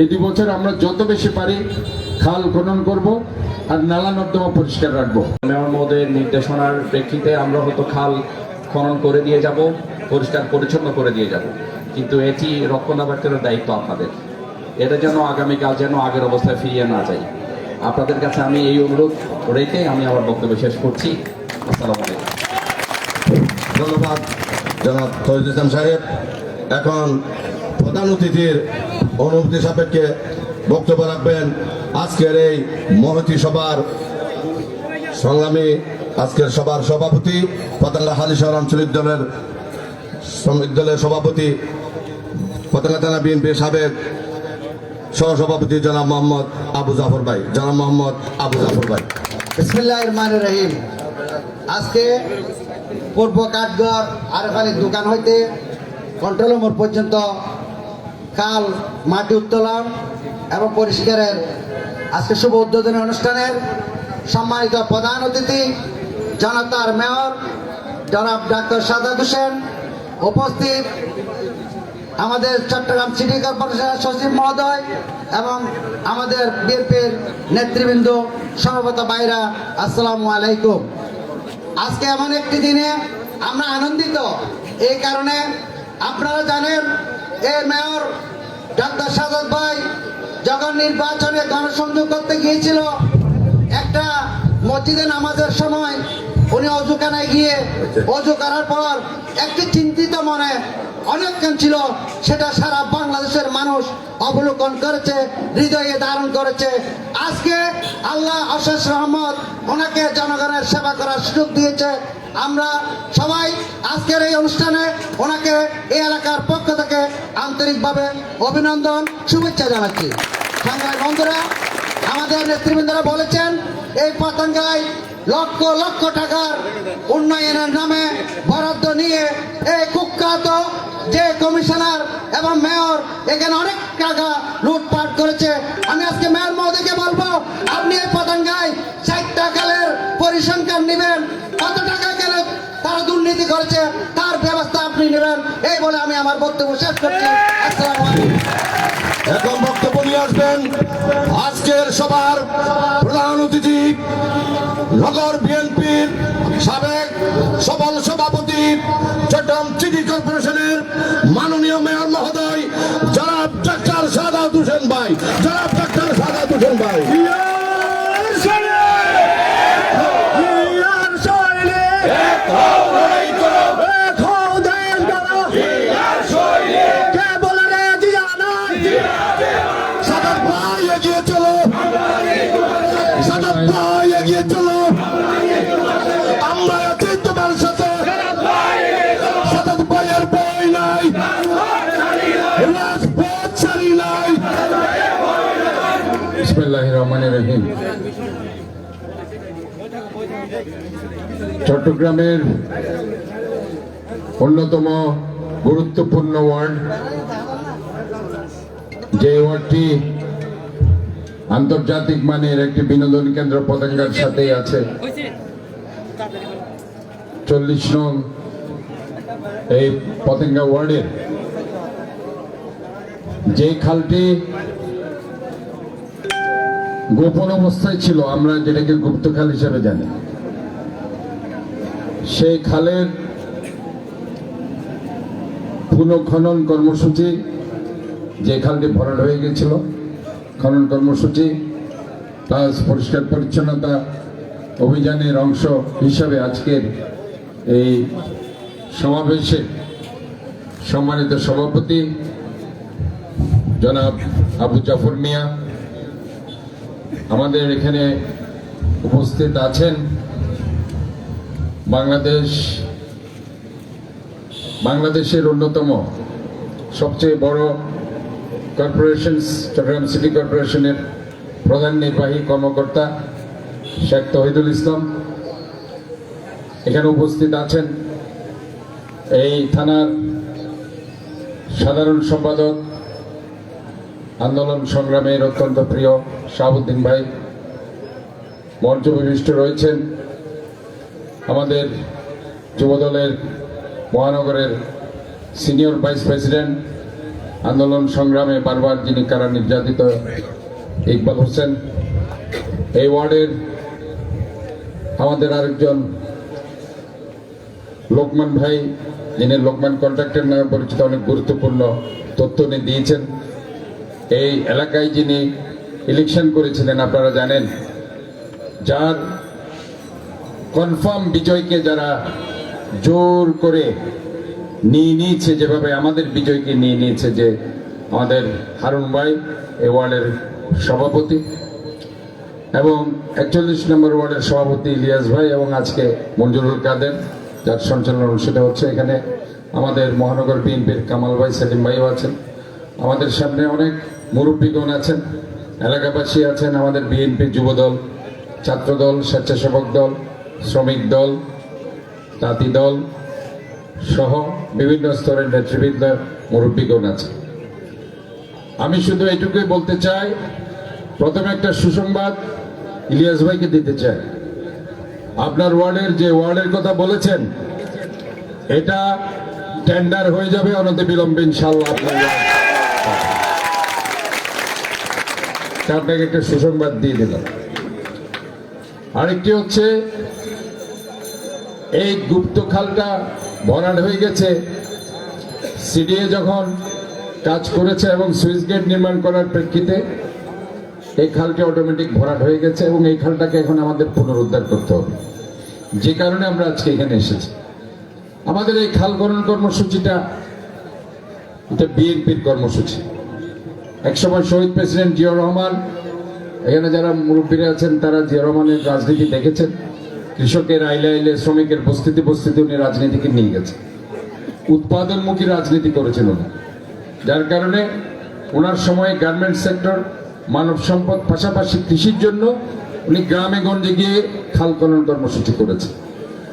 এই দু বছর আমরা যত বেশি পারি খাল খনন করব আর নালা নর্দমা পরিষ্কার রাখব। মেয়র মহোদয়ের নির্দেশনার প্রেক্ষিতে আমরা হয়তো খাল খনন করে দিয়ে যাব পরিষ্কার পরিচ্ছন্ন করে দিয়ে যাব। কিন্তু এটি রক্ষণাবেক্ষণের দায়িত্ব আপনাদের। এটা যেন আগামীকাল যেন আগের অবস্থায় ফিরিয়ে না যায়। আপনাদের কাছে আমি এই অনুরোধ রেখে আমি আমার বক্তব্য শেষ করছি। আসসালামু আলাইকুম। ধন্যবাদ জনাব তহিদ ইসলাম সাহেব। এখন প্রধান অতিথির অনুমতি সাপেক্ষে বক্তব্য রাখবেন আজকের এই মহতি সভার সংগ্রামী আজকের সভার সভাপতি পতাঙ্গা হালিশহর আঞ্চলিক দলের শ্রমিক দলের সভাপতি পতাঙ্গা থানা বিএনপির সাবেক সহসভাপতি জনাব মোহাম্মদ আবু জাফর ভাই। জনাব মোহাম্মদ আবু জাফর ভাই। রহিম। আজকে পূর্ব কাঠগড় আরেফালির দোকান হইতে কন্ট্রোল মোড় পর্যন্ত কাল মাটি উত্তোলন এবং পরিষ্কারের আজকে শুভ উদ্বোধনী অনুষ্ঠানের সম্মানিত প্রধান অতিথি, জনতার মেয়র, জনাব ডাক্তার সাদাত হোসেন, উপস্থিত আমাদের চট্টগ্রাম সিটি কর্পোরেশনের সচিব মহোদয় এবং আমাদের বিএনপির নেতৃবৃন্দ সর্বত বাইরা আসসালামু আলাইকুম। আজকে এমন একটি দিনে আমরা আনন্দিত। এই কারণে আপনারা জানেন এই মেয়র, ডাক্তার সাদাত ভাই যখন নির্বাচনে গণসংযোগ করতে গিয়েছিল, একটা মসজিদে নামাজের সময় উনি অজুখানায় গিয়ে অজু করার পর একটি চিন্তিত মনে অনেকক্ষণ ছিল, সেটা সারা বাংলাদেশের মানুষ অবলোকন করেছে, হৃদয়ে ধারণ করেছে। আজকে আল্লাহ অশেষ রহমত ওনাকে জনগণের সেবা করার সুযোগ দিয়েছে। আমরা সবাই আজকের এই অনুষ্ঠানে ওনাকে এই এলাকার পক্ষ থেকে আন্তরিকভাবে অভিনন্দন, শুভেচ্ছা জানাচ্ছি। সংগ্রামী বন্ধুরা, আমাদের নেতৃবৃন্দরা বলেছেন, এই পতঙ্গায় লক্ষ লক্ষ টাকার উন্নয়নের নামে বরাদ্দ নিয়ে এই কুখ্যাত যে কমিশনার এবং মেয়র এখানে অনেক টাকা লুটপাট করেছে। আমি আজকে মেয়র মহোদয়কে বলব, আপনি এই পতঙ্গায় ষাট কালের পরিসংখ্যান নেবেন। কত টাকা গেলে তারা দুর্নীতি করেছে, তার ব্যবস্থা আপনি নেবেন। এই বলে আমি আমার বক্তব্য শেষ করছি। আসসালাম এখন বক্তব্য আসবেন। আজকের সবার প্রধান অতিথি নগর বিএনপির সাবেক সবল সভাপতি চট্টগ্রাম সিটি কর্পোরেশনের মাননীয় মেয়র মহোদয়, জনাব ডাক্তার সাদা হোসেন ভাই। জনাব ডাক্তার সাদা হোসেন ভাই। চট্টগ্রামের অন্যতম গুরুত্বপূর্ণ ওয়ার্ড। যে ওয়ার্ডটি আন্তর্জাতিক মানের একটি বিনোদন কেন্দ্র পতেঙ্গার সাথেই আছে। চল্লিশ নং এই পতেঙ্গা ওয়ার্ডের। যে খালটি গোপন অবস্থায় ছিল, আমরা যেটাকে গুপ্তখাল হিসেবে জানি। সেই খালের পুনঃখনন কর্মসূচি, যে খালটি ভরাট হয়ে গেছিল, খনন কর্মসূচি, প্লাস পরিষ্কার পরিচ্ছন্নতা অভিযানের অংশ হিসাবে আজকের এই সমাবেশে সম্মানিত সভাপতি জনাব আবু জাফর মিয়া আমাদের এখানে উপস্থিত আছেন। বাংলাদেশ, বাংলাদেশের অন্যতম সবচেয়ে বড় কর্পোরেশন চট্টগ্রাম সিটি কর্পোরেশনের প্রধান নির্বাহী কর্মকর্তা শেখ তহিদুল ইসলাম। এখানে উপস্থিত আছেন এই থানার সাধারণ সম্পাদক, আন্দোলন সংগ্রামের অত্যন্ত প্রিয় শাহাবুদ্দিন ভাই। মঞ্চ বিশিষ্ট রয়েছেন। আমাদের যুবদলের মহানগরের সিনিয়র ভাইস প্রেসিডেন্ট, আন্দোলন সংগ্রামে বারবার যিনি কারা নির্যাতিত, ইকবাল হোসেন, এই ওয়ার্ডের আমাদের আরেকজন লোকমান ভাই, যিনি লোকমান কন্ট্রাক্টর নামে পরিচিত, অনেক গুরুত্বপূর্ণ তথ্য উনি দিয়েছেন। এই এলাকায় যিনি ইলেকশন করেছিলেন, আপনারা জানেন, যার কনফার্ম বিজয়কে যারা জোর করে নিয়ে নিয়েছে যেভাবে আমাদের বিজয়কে নিয়ে নিয়েছে যে আমাদের হারুন ভাই এ ওয়ার্ডের সভাপতি এবং একচল্লিশ নম্বর ওয়ার্ডের সভাপতি ইলিয়াস ভাই এবং আজকে মঞ্জুরুল কাদের, যার সঞ্চালন অনুষ্ঠিত হচ্ছে এখানে আমাদের মহানগর বিএনপির কামাল ভাই, সেলিম ভাইও আছেন। আমাদের সামনে অনেক মুরব্বীগণ আছেন, এলাকাবাসী আছেন, আমাদের বিএনপি যুবদল, ছাত্রদল, স্বেচ্ছাসেবক দল শ্রমিক দল তাঁতি দল সহ বিভিন্ন স্তরের নেতৃবৃন্দ মুরব্বীগণ আছে। আমি শুধু এটুকুই বলতে চাই, প্রথমে একটা সুসংবাদ ইলিয়াস ভাইকে দিতে চাই। আপনার ওয়ার্ডের যে ওয়ার্ডের কথা বলেছেন, এটা টেন্ডার হয়ে যাবে অনতি বিলম্বে ইনশাল্লাহ আপনাকে একটা সুসংবাদ দিয়ে দিলাম। আরেকটি হচ্ছে এই গুপ্ত খালটা ভরাট হয়ে গেছে। সিডিএ যখন কাজ করেছে এবং সুইচ গেট নির্মাণ করার প্রেক্ষিতে এই খালটি অটোমেটিক ভরাট হয়ে গেছে এবং এই খালটাকে এখন আমাদের পুনরুদ্ধার করতে হবে। যে কারণে আমরা আজকে এখানে এসেছি। আমাদের এই খাল খনন কর্মসূচিটা এটা বিএনপির কর্মসূচি। একসময় শহীদ প্রেসিডেন্ট জিয়া রহমান, এখানে যারা মুরব্বীরা আছেন, তারা জিয়া রহমানের রাজনীতি দেখেছেন। কৃষকের আইলে আইলে, শ্রমিকের বস্তিতে বস্তিতে উনি রাজনীতিকে নিয়ে গেছে উৎপাদনমুখী রাজনীতি করেছেন উনি। যার কারণে ওনার সময় গার্মেন্ট সেক্টর মানব সম্পদ, পাশাপাশি কৃষির জন্য উনি গ্রামে গঞ্জে গিয়ে খাল খনন কর্মসূচি করেছে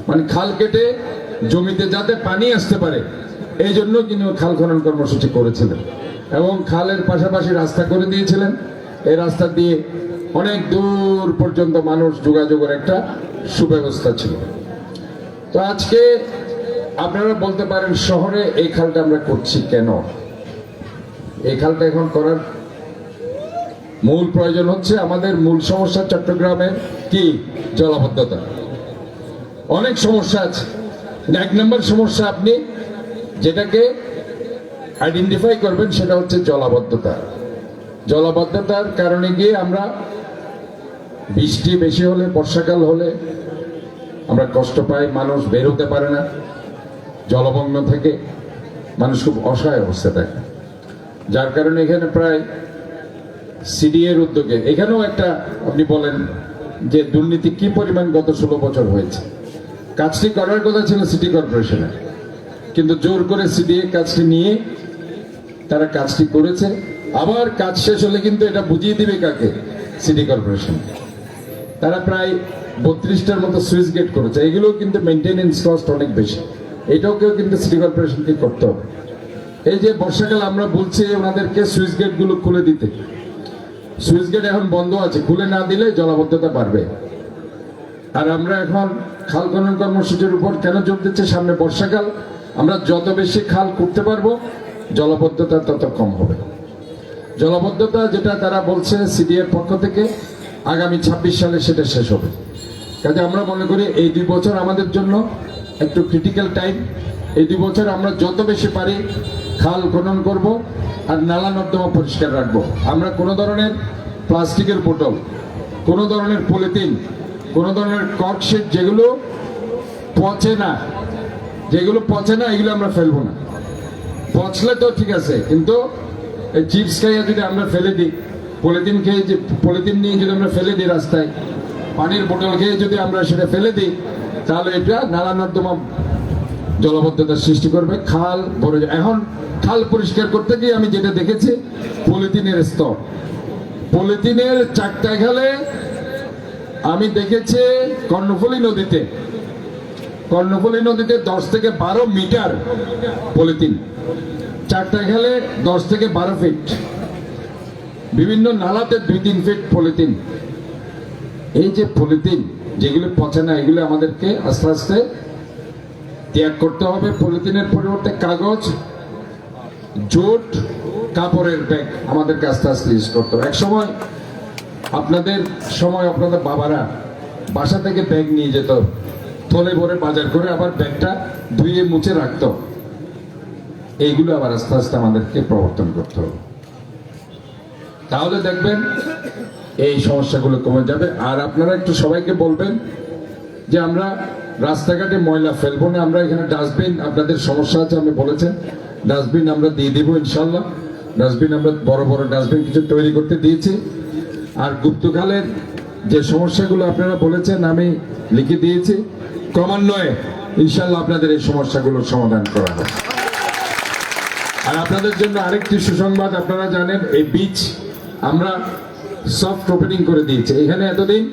মানে খাল কেটে জমিতে যাতে পানি আসতে পারে, এই জন্য তিনি খাল খনন কর্মসূচি করেছিলেন এবং খালের পাশাপাশি রাস্তা করে দিয়েছিলেন। এই রাস্তা দিয়ে অনেক দূর পর্যন্ত মানুষ যোগাযোগের একটা সুব্যবস্থা ছিল। তো আজকে আপনারা বলতে পারেন, শহরে এই খালটা আমরা করছি কেন? এই খালটা এখন করার মূল প্রয়োজন হচ্ছে আমাদের মূল সমস্যা চট্টগ্রামের কি? জলাবদ্ধতা। অনেক সমস্যা আছে। এক নম্বর সমস্যা আপনি যেটাকে আইডেন্টিফাই করবেন সেটা হচ্ছে জলাবদ্ধতা। জলাবদ্ধতার কারণে গিয়ে আমরা বৃষ্টি বেশি হলে, বর্ষাকাল হলে আমরা কষ্ট পাই, মানুষ বেরোতে পারে না। জলমগ্ন থেকে মানুষ খুব অসহায় অবস্থা থাকে। যার কারণে এখানে প্রায় সিডিএর উদ্যোগে, এখানেও একটা আপনি বলেন যে দুর্নীতি কি পরিমাণ গত ষোলো বছর হয়েছে। কাজটি করার কথা ছিল সিটি কর্পোরেশনের। কিন্তু জোর করে সিডিএ কাজটি নিয়ে তারা কাজটি করেছে। আবার কাজ শেষ হলে কিন্তু এটা বুঝিয়ে দিবে কাকে? City corporation. তারা প্রায় বত্রিশটার মতো সুইচ গেট করেছে। এগুলো কিন্তু মেনটেনেন্স কস্ট অনেক বেশি। এটাকেও কিন্তু সিটি কর্পোরেশনকে করতে হবে। এই যে বর্ষাকাল, আমরা বলছি ওনাদেরকে সুইচ গেটগুলো খুলে দিতে। সুইচ গেট এখন বন্ধ আছে। খুলে না দিলে জলাবদ্ধতা বাড়বে। আর আমরা এখন খাল খনন কর্মসূচির উপর কেন জোর দিচ্ছে সামনে বর্ষাকাল? আমরা যত বেশি খাল করতে পারব, জলাবদ্ধতা তত কম হবে। জলাবদ্ধতা যেটা তারা বলছে সিডিএর পক্ষ থেকে, আগামী ছাব্বিশ সালে সেটা শেষ হবে। কাজে আমরা মনে করি এই দুই বছর আমাদের জন্য একটু ক্রিটিক্যাল টাইম এই দুই বছর আমরা যত বেশি পারি খাল খনন করব আর নালা নর্দমা পরিষ্কার রাখব। আমরা কোনো ধরনের প্লাস্টিকের বোতল, কোনো ধরনের পলিথিন, কোনো ধরনের কর্কশিট যেগুলো পচে না, যেগুলো পচে না, এগুলো আমরা ফেলব না। পচলে তো ঠিক আছে, কিন্তু চিপস খাইয়া যদি আমরা ফেলে দিই, পলিথিন খেয়ে যে পলিথিন নিয়ে যদি আমরা ফেলে দিই রাস্তায় পানির বোতল খেয়ে যদি আমরা সেটা ফেলে দিই, তাহলে এটা নালা নর্দমা জলবদ্ধতার সৃষ্টি করবে। খাল ভরে এখন খাল পরিষ্কার করতে গিয়ে আমি যেটা দেখেছি, পলিথিনের স্তর। পলিথিনের চারটা খেলে আমি দেখেছি কর্ণফুলী নদীতে কর্ণফুলী নদীতে দশ থেকে বারো মিটার পলিথিন। চারটা খেলে দশ থেকে বারো ফিট। বিভিন্ন নালাতে দুই তিন ফিট পলিথিন। এই যে পলিথিন যেগুলো পচে না, এগুলো আমাদেরকে আস্তে আস্তে ত্যাগ করতে হবে। পলিথিনের পরিবর্তে কাগজ, জোট, কাপড়ের ব্যাগ আমাদেরকে আস্তে আস্তে ইউজ করতো এক সময় আপনাদের সময় আপনাদের বাবারা বাসা থেকে ব্যাগ নিয়ে যেত, থলে ভরে বাজার করে আবার ব্যাগটা ধুয়ে মুছে রাখত। এইগুলো আবার আস্তে আস্তে আমাদেরকে প্রবর্তন করতে হবে। তাহলে দেখবেন এই সমস্যাগুলো কমে যাবে। আর আপনারা একটু সবাইকে বলবেন যে আমরা রাস্তাঘাটে ময়লা ফেলব না, আমরা এখানে ডাস্টবিন, আপনাদের সমস্যা আছে আমি বলেছেন। ডাস্টবিন আমরা দিয়ে দিব ইনশাল্লাহ। ডাস্টবিন আমরা বড় বড় ডাস্টবিন কিছু তৈরি করতে দিয়েছি। আর গুপ্তকালের যে সমস্যাগুলো আপনারা বলেছেন, আমি লিখে দিয়েছি। ক্রমান্বয়ে ইনশাল্লাহ আপনাদের এই সমস্যাগুলোর সমাধান করা হবে। আর আপনাদের জন্য আরেকটি সুসংবাদ আপনারা জানেন, এই বিচ আমরা সফট ওপেনিং করে দিয়েছি। এখানে এতদিন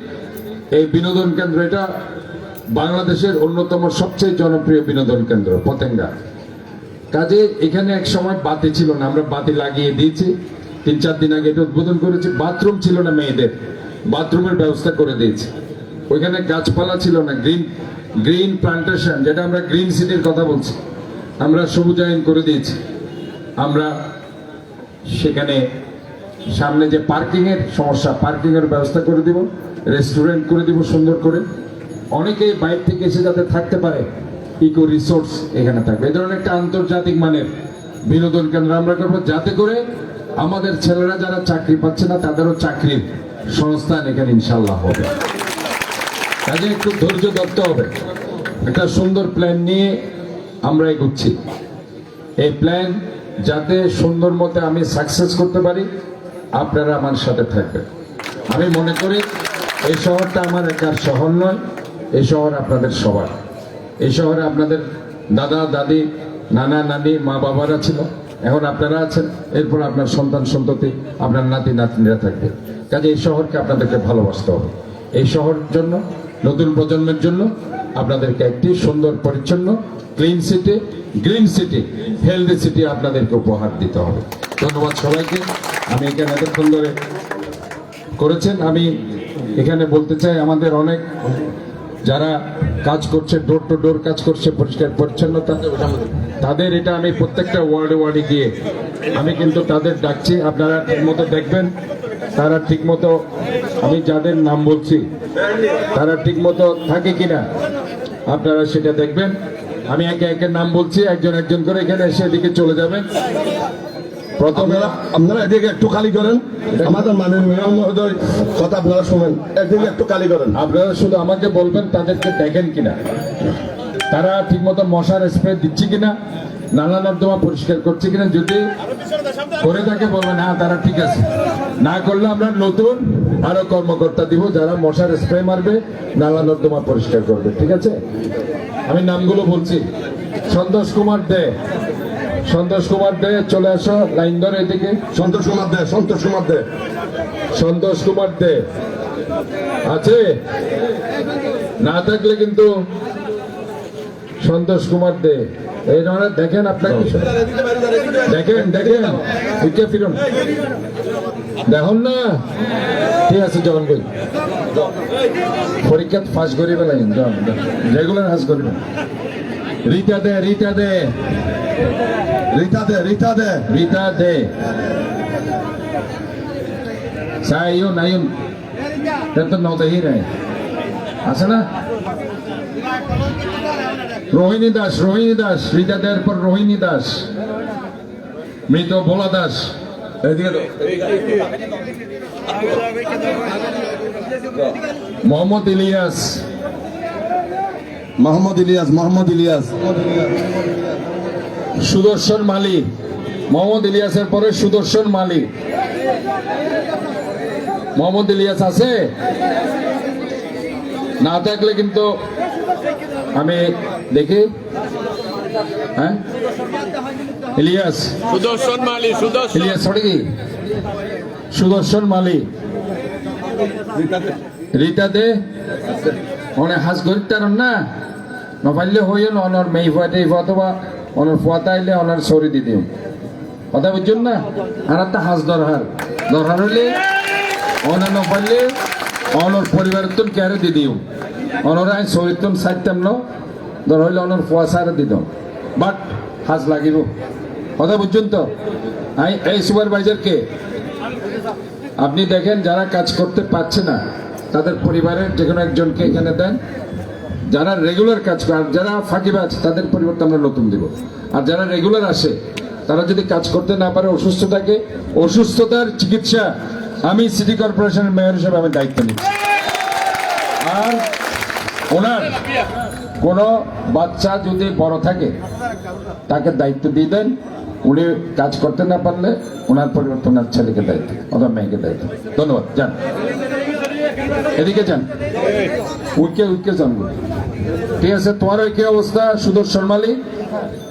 এই বিনোদন কেন্দ্র, এটা বাংলাদেশের অন্যতম সবচেয়ে জনপ্রিয় বিনোদন কেন্দ্র, পতেঙ্গা। কাজে এখানে এক সময় বাতি ছিল না, আমরা বাতি লাগিয়ে দিয়েছি। তিন চার দিন আগে এটা উদ্বোধন করেছি। বাথরুম ছিল না মেয়েদের, বাথরুমের ব্যবস্থা করে দিয়েছি। ওইখানে গাছপালা ছিল না, গ্রিন গ্রিন প্লান্টেশন, যেটা আমরা গ্রিন সিটির কথা বলছি। আমরা সবুজায়ন করে দিয়েছি। আমরা সেখানে সামনে যে পার্কিং এর সমস্যা পার্কিং এর ব্যবস্থা করে দিব রেস্টুরেন্ট করে দিব সুন্দর করে। অনেকেই বাইরে থেকে এসে যাতে থাকতে পারে ইকো রিসোর্স এখানে থাকবে। এই ধরনের একটা আন্তর্জাতিক মানের বিনোদন কেন্দ্র আমরা করব, যাতে করে আমাদের ছেলেরা যারা চাকরি পাচ্ছে না, তাদেরও চাকরির সংস্থান এখানে ইনশাল্লাহ হবে। কাজে একটু ধৈর্য ধরতে হবে। একটা সুন্দর প্ল্যান নিয়ে আমরা এগুচ্ছি। এই প্ল্যান যাতে সুন্দর মতে আমি সাকসেস করতে পারি আপনারা আমার সাথে থাকবেন। আমি মনে করি এই শহরটা আমার একার শহর নয়, এই শহর আপনাদের সবার। এই শহরে আপনাদের দাদা, দাদি, নানা, নানি, মা বাবারা ছিল, এখন আপনারা আছেন, এরপর আপনার সন্তান, সন্ততি, আপনার নাতি, নাতনিরা থাকবে। কাজে এই শহরকে আপনাদেরকে ভালোবাসতে হবে। এই শহর জন্য নতুন প্রজন্মের জন্য আপনাদেরকে একটি সুন্দর, পরিচ্ছন্ন clean city green city healthy city আপনাদেরকে উপহার দিতে হবে। ধন্যবাদ সবাইকে। আমি এখানে এতক্ষণ ধরে করেছেন। আমি এখানে বলতে চাই, আমাদের অনেক যারা কাজ করছে ডোর টু ডোর কাজ করছে, পরিষ্কার পরিচ্ছন্নতা তাদের এটা আমি প্রত্যেকটা ওয়ার্ডে ওয়ার্ডে গিয়ে আমি কিন্তু তাদের ডাকছি। আপনারা ঠিকমতো দেখবেন, তারা ঠিকমতো আমি যাদের নাম বলছি তারা ঠিকমতো থাকে কিনা আপনারা সেটা দেখবেন। আমি একে একে নাম বলছি একজন একজন করে এখানে এসে এদিকে চলে যাবেন। প্রথমে আপনারা আপনারা এদিকে একটু খালি করেন। আমাদের মাননীয় মহোদয় কথা আপনারা শুনেন। এদিকে একটু খালি করেন। আপনারা শুধু আমাকে বলবেন তাদেরকে দেখেন কিনা। তারা ঠিকমতো মশার স্প্রে দিচ্ছে কিনা নালা নর্দমা পরিষ্কার করছে কিনা যদি করে থাকে বলবেন হ্যাঁ তারা ঠিক আছে। না করলে আমরা নতুন আরও কর্মকর্তা দিব যারা মশার স্প্রে মারবে নালা নর্দমা পরিষ্কার করবে ঠিক আছে? আমি নামগুলো বলছি। সন্তোষ কুমার দে সন্তোষ কুমার দে চলে আসো লাইন ধরে এদিকে। সন্তোষ কুমার দে সন্তোষ কুমার দে। সন্তোষ কুমার দে আছে? না থাকলে কিন্তু সন্তোষ কুমার দে। এই ধরনের দেখেন আপনাকে দেখেন দেখেন উঠে ফিরুন। দেখুন না? ঠিক আছে জগন কই পরীক্ষা ফাঁস করি পেলাই রেগুলার হাস করিবেন রিতা দে রিতা দে। রীতা দে রীতা দে। রিতা দে। সাইও নাইন তো নদহি রে আছে না? রোহিণী দাস রোহিণী দাস রিতা দেয়ের পর রোহিণী দাস। মৃত ভোলা দাস। মোহাম্মদ ইলিয়াস। মোহাম্মদ ইলিয়াস মোহাম্মদ ইলিয়াস। সুদর্শন মালি। মোহাম্মদ ইলিয়াসের পরে সুদর্শন মালি। মোহাম্মদ ইলিয়াস আছে? না থাকলে কিন্তু আমি দেখি। হ্যাঁ? ইলিয়াস। সুদর্শন মালি সুদর্শন। ইলিয়াস ছড়ে সুদর্শন মালি। রীতা দে অনেক হাজ গরিব না? নপাইলে হইও না অনর মেই ফুয়াতে অথবা অনর ফুয়াতা আইলে অনার সরি দি দিও। কথা বুঝছেন না? আর একটা হাজ দরহার। দরহার হইলে অনার নপাইলে অনর পরিবারের তুন কেয়ারে দি দিও। অনর আই সরি তুন সাইতাম ন দর হইলে অনর ফুয়া সারে দি বাট, হাজ লাগিব। কথা বুঝছেন তো? এই সুপারভাইজার কে আপনি দেখেন যারা কাজ করতে পারছে না, তাদের পরিবারের যে কোনো একজনকে এখানে দেন। যারা রেগুলার কাজ করে, আর যারা ফাঁকিবাজ, তাদের পরিবর্তে আমরা নতুন দিব। আর যারা রেগুলার আসে, তারা যদি কাজ করতে না পারে অসুস্থতাকে অসুস্থতার চিকিৎসা আমি সিটি কর্পোরেশনের মেয়র হিসেবে আমি দায়িত্ব নিচ্ছি। আর ওনার কোনো বাচ্চা যদি বড় থাকে, তাকে দায়িত্ব দিয়ে দেন। উনি কাজ করতে না পারলে ওনার পরিবর্তন ওনার ছেলেকে দায়িত্ব অথবা মেয়েকে দায়িত্ব ধন্যবাদ, যান। এদিকে যান। উইকে উইকে যান। ঠিক আছে, তোমার ওই কি অবস্থা? সুদর্শন মালিক?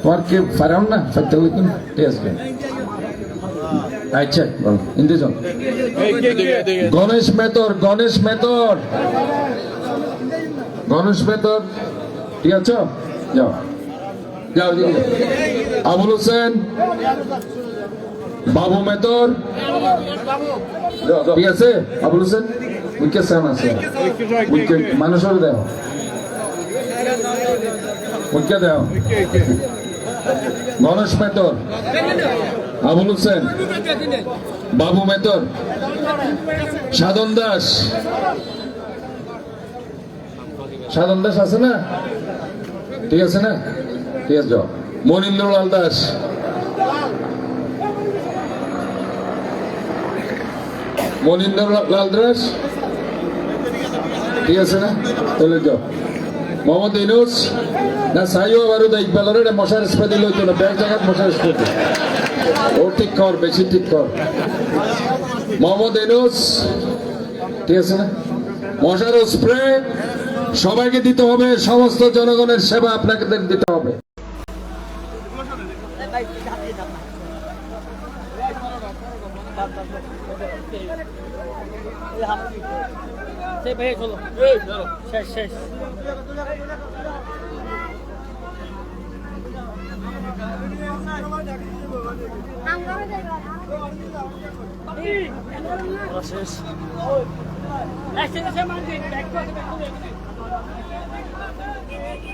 তোমার কি ফারাম না? ফাইতে লিখুন ঠিক আছে। আচ্ছা গণেশ মেতর গণেশ মেতর। গণেশ মেতর। ঠিক আছে? যাও। যাও। আবুল হোসেন বাবু মেতর ঠিক আছে? আবুল হোসেন উইকে সেম আছে। উইকে মানুষের দেও উইকে দেও। গণেশ মেতর আবুল হোসেন বাবু মেতর সাধন দাস। সাধন দাস আছে না? ঠিক আছে না? ঠিক আছে, যাও। মনীন্দ্রলাল দাস। মনীন্দ্রলাল দাস? ঠিক আছে না? তাহলে যাও। মোহাম্মদ ইনুস না, সাইও বারুদ ইকবালের এটা মশার স্প্রে দিলে হইতো না। ব্যাগ জায়গায় মশার স্প্রে ও ঠিক কর, বেশি ঠিক কর। মোহাম্মদ ইনুস ঠিক আছে না? মশার স্প্রে সবাইকে দিতে হবে সমস্ত জনগণের সেবা আপনাকে দিতে হবে সেই ভাই চলো শেষ শেষ শেষ মান দিন ব্যাক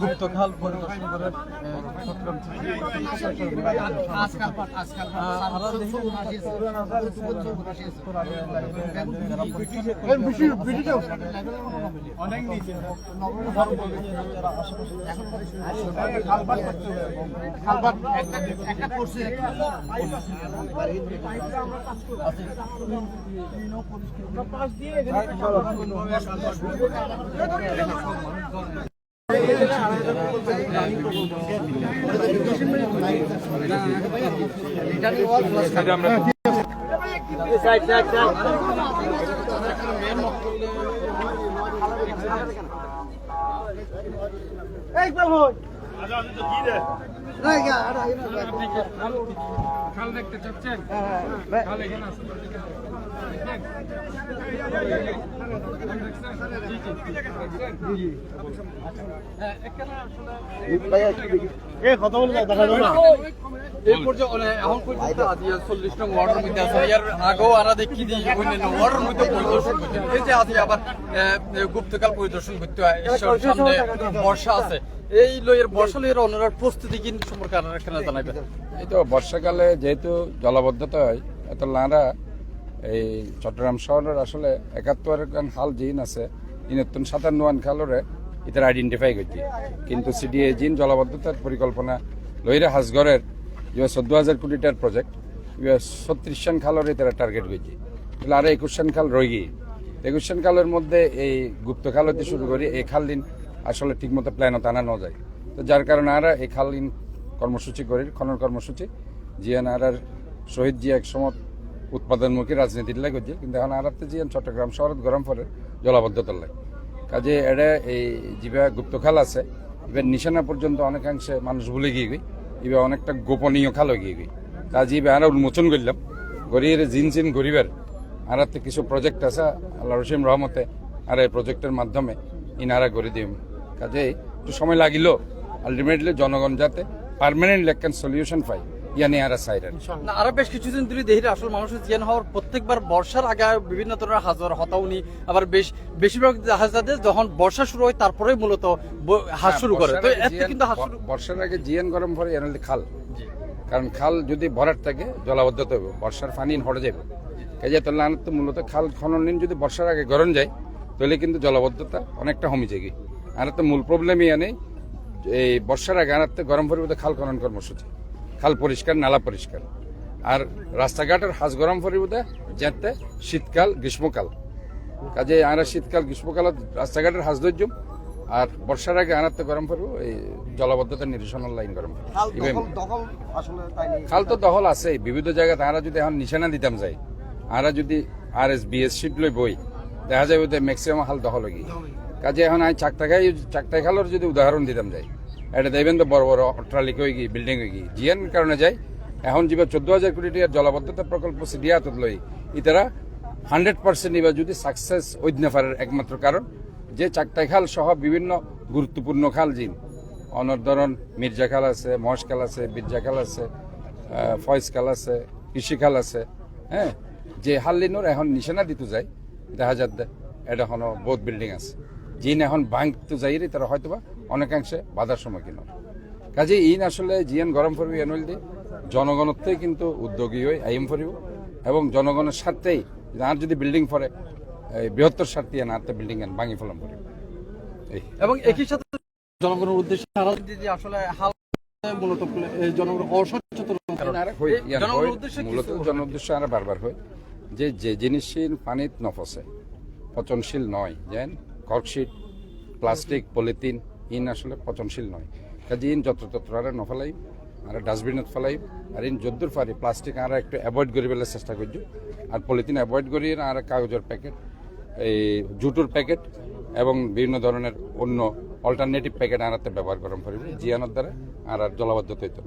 গুপ্তখাল পরিদর্শন করে চট্টগ্রাম অনেক নিচে একটা করছে এই পর্যায়ে মানে এখন পর্যন্ত আজ ইয়া চল্লিশ নং ওয়ার্ডের দেখতে ইয়ার আগেও আরা দেখি দিই অন্যান্য ওয়ার্ডের মধ্যে পরিদর্শন করতে এই যে আজ আবার এ, এ, গুপ্তকাল পরিদর্শন করতে হয় ঈশ্বর সামনে বর্ষা আছে। এই লইয়ের বর্ষা লইয়ের অন্যরা প্রস্তুতি কিন্তু সম্পর্কে আপনারা জানাবেন এই তো বর্ষাকালে যেহেতু জলাবদ্ধতা হয় এত লাঁড়া এই চট্টগ্রাম শহরের আসলে একাত্তর খান হাল জিন আছে ইনতুন সাতান্ন আন খালরে ইতার আইডেন্টিফাই করছি। কিন্তু সিডিএ জিন জলাবদ্ধতার পরিকল্পনা লইরা হাজগড়ের যে চোদ্দ হাজার কোটিটার প্রজেক্ট ছত্রিশ খান খালরে তারা টার্গেট করছি। তাহলে আরও একুশ খান খাল রয়ে একুশ খান খালের মধ্যে এই গুপ্ত খাল হতে শুরু করি, এই খাল দিন আসলে ঠিকমতো প্ল্যানও টানানো যায় তো যার কারণে আমরা এই খাল দিন কর্মসূচি করি, খনন কর্মসূচি। জিয়ান আর শহীদ জিয়া এক সময় উৎপাদনমুখী রাজনীতির লাগে করছে কিন্তু এখন আরাতে জিয়ান চট্টগ্রাম শহরত গরম পরে জলাবদ্ধতার লাগে। কাজে এটা এই জিবা গুপ্তখাল আছে এবার নিশানা পর্যন্ত অনেকাংশে মানুষ ভুলে গিয়ে গই এবার অনেকটা গোপনীয় খাল হয়ে গিয়ে গই কাজে এবার আমরা উন্মোচন করলাম গরিবের জিন জিন গরিবের আর হাতে কিছু প্রজেক্ট আছে আল্লাহ রসিম রহমতে, আর এই প্রজেক্টের মাধ্যমে ইনারা করে দিম। কাজে একটু সময় লাগিল আলটিমেটলি জনগণ যাতে পার্মানেন্ট লেখান সলিউশন পায়। ইয়ানি আর সাইরেন না আরও বেশ কিছুদিন ধরে দেখি আসলে মানুষের জিয়ান হওয়ার প্রত্যেকবার বর্ষার আগে বিভিন্ন ধরনের হাজার হতাউনি আবার বেশ বেশিরভাগ হাজাদের যখন বর্ষা শুরু হয় তারপরেই মূলত ব- হাঁস শুরু করে। তো এতে কিন্তু বর্ষার আগে জিয়ান গরম পরে এনালি খাল। কারণ খাল যদি ভরাট থাকে জলাবদ্ধতা হবে বর্ষার পানি হরে যাবে কাজে তো লানত তো মূলত খাল খনন যদি বর্ষার আগে গরম যায় তাহলে কিন্তু জলাবদ্ধতা অনেকটা কমে যাবে আর তো মূল প্রবলেমই আনে এই বর্ষার আগে আর তো গরম পরিবর্তে খাল খনন কর্মসূচি। খাল পরিষ্কার নালা পরিষ্কার। আর রাস্তাঘাটের হাঁস গরম পরিবর্তে যাতে শীতকাল গ্রীষ্মকাল। কাজে আরা শীতকাল গ্রীষ্মকালত রাস্তাঘাটের হাঁস ধৈর্য। আর বর্ষার আগে আনাতে গরম পড়ব এই জলাবদ্ধতা নিরসনের লাইন গরম খাল তো দখল আছে বিবিধ জায়গায় তারা যদি এখন নিশানা দিতাম যাই আরা যদি R S B S sheet লই বই দেখা যায় ম্যাক্সিমাম হাল দখল গিয়ে কাজে এখন আমি চাকটাকাই চাকটাই খালোর যদি উদাহরণ দিতাম যাই এটা দেখবেন তো বড় বড় অট্টালিকা হয়ে গিয়ে বিল্ডিং হয়ে গিয়ে। জিয়ান কারণে যাই, এখন যেবা চোদ্দ হাজার কোটি টাকার জলাবদ্ধতা প্রকল্প সিডিয়া হাতত লই ইতারা হান্ড্রেড পার্সেন্ট এবার যদি সাকসেস ওইদনেফারের একমাত্র কারণ, যে চাকটাই খাল সহ বিভিন্ন গুরুত্বপূর্ণ খাল জিন। অনর ধরন মির্জা খাল আছে, মহেশ খাল আছে, বিরজা খাল আছে ফয়েজ খাল আছে, কৃষি খাল আছে হ্যাঁ? যে হাল্লিনোর এখন নিশানা দিতে যায়, দেখা যাচ্ছে এটা এখনও বহুত বিল্ডিং আছে। জিন এখন ভাঙতে যাইরে তারা হয়তোবা অনেকাংশে বাধার সম্মুখীন কাজে ইন আসলে জিএন গরম এনুয়াল দিয়ে জনগণত্বই কিন্তু উদ্যোগী হয়ে আইএম পড়িব এবং জনগণের স্বার্থেই আর যদি বিল্ডিং পরে এই বৃহত্তর স্বার্থে আর বিল্ডিং এন ভাঙি ফলন এই। এবং একই সাথে জনগণের উদ্দেশ্যে আসলে হাল মূলত জনগণ অসচেতন মূলত আর বারবার হয় যে যে জিনিসের পানিত নফসে পচনশীল নয় যেন কর্কশিট প্লাস্টিক পলিথিন ইন আসলে পচনশীল নয়। কাজে ইন যত্রতত্র আর নফেলাই আর ডাস্টবিনত ফেলাই, আর ইন যদ্দুর পারি প্লাস্টিক আর একটু অ্যাভয়েড করি বেলার চেষ্টা করছ আর পলিথিন অ্যাভয়েড করি আর কাগজের প্যাকেট, এই জুটোর প্যাকেট এবং বিভিন্ন ধরনের অন্য অল্টারনেটিভ প্যাকেট আনাতে ব্যবহার করা পারি জিয়ানোর দ্বারা, আর জলাবদ্ধতা হইতো